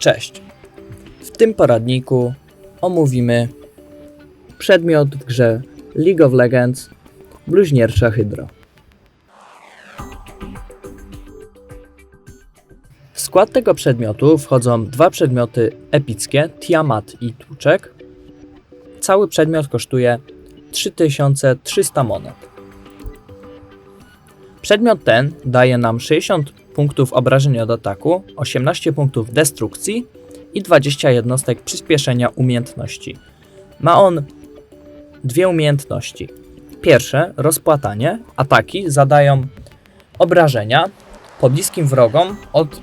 Cześć! W tym poradniku omówimy przedmiot w grze League of Legends Bluźniercza Hydra. W skład tego przedmiotu wchodzą dwa przedmioty epickie, Tiamat i Tłuczek. Cały przedmiot kosztuje 3300 monet. Przedmiot ten daje nam 60 punktów obrażeń od ataku, 18 punktów destrukcji i 20 jednostek przyspieszenia umiejętności. Ma on dwie umiejętności. Pierwsze, rozpłatanie. Ataki zadają obrażenia pobliskim wrogom od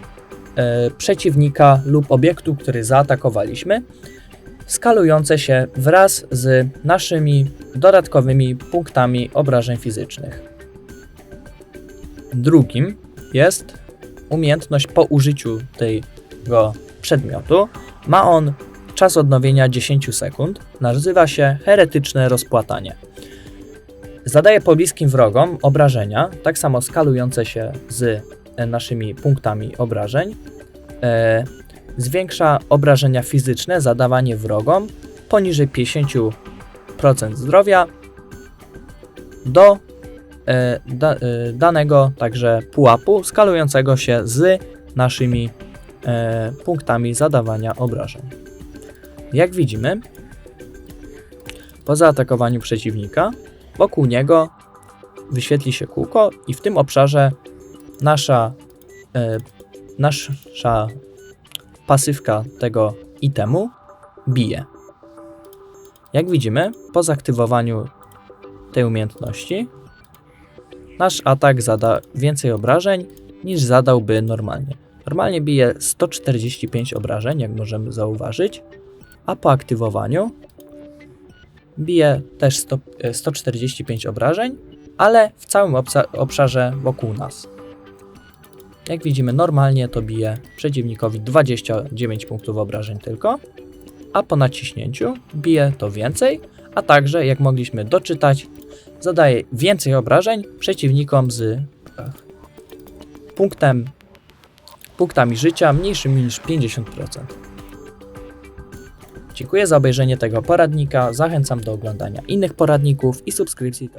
e, przeciwnika lub obiektu, który zaatakowaliśmy, skalujące się wraz z naszymi dodatkowymi punktami obrażeń fizycznych. Drugim jest umiejętność po użyciu tego przedmiotu. Ma on czas odnowienia 10 sekund. Nazywa się heretyczne rozpłatanie. Zadaje pobliskim wrogom obrażenia, tak samo skalujące się z e, naszymi punktami obrażeń. E, zwiększa obrażenia fizyczne zadawanie wrogom poniżej 50% zdrowia do da, e, danego także pułapu skalującego się z naszymi e, punktami zadawania obrażeń. Jak widzimy, po zaatakowaniu przeciwnika, wokół niego wyświetli się kółko i w tym obszarze nasza, e, nasza pasywka tego itemu bije. Jak widzimy, po zaktywowaniu tej umiejętności, nasz atak zada więcej obrażeń niż zadałby normalnie. Normalnie bije 145 obrażeń, jak możemy zauważyć, a po aktywowaniu bije też 100, e, 145 obrażeń, ale w całym obszarze wokół nas. Jak widzimy, normalnie to bije przeciwnikowi 29 punktów obrażeń tylko, a po naciśnięciu bije to więcej, a także, jak mogliśmy doczytać, zadaje więcej obrażeń przeciwnikom z punktem, punktami życia mniejszymi niż 50%. Dziękuję za obejrzenie tego poradnika. Zachęcam do oglądania innych poradników i subskrypcji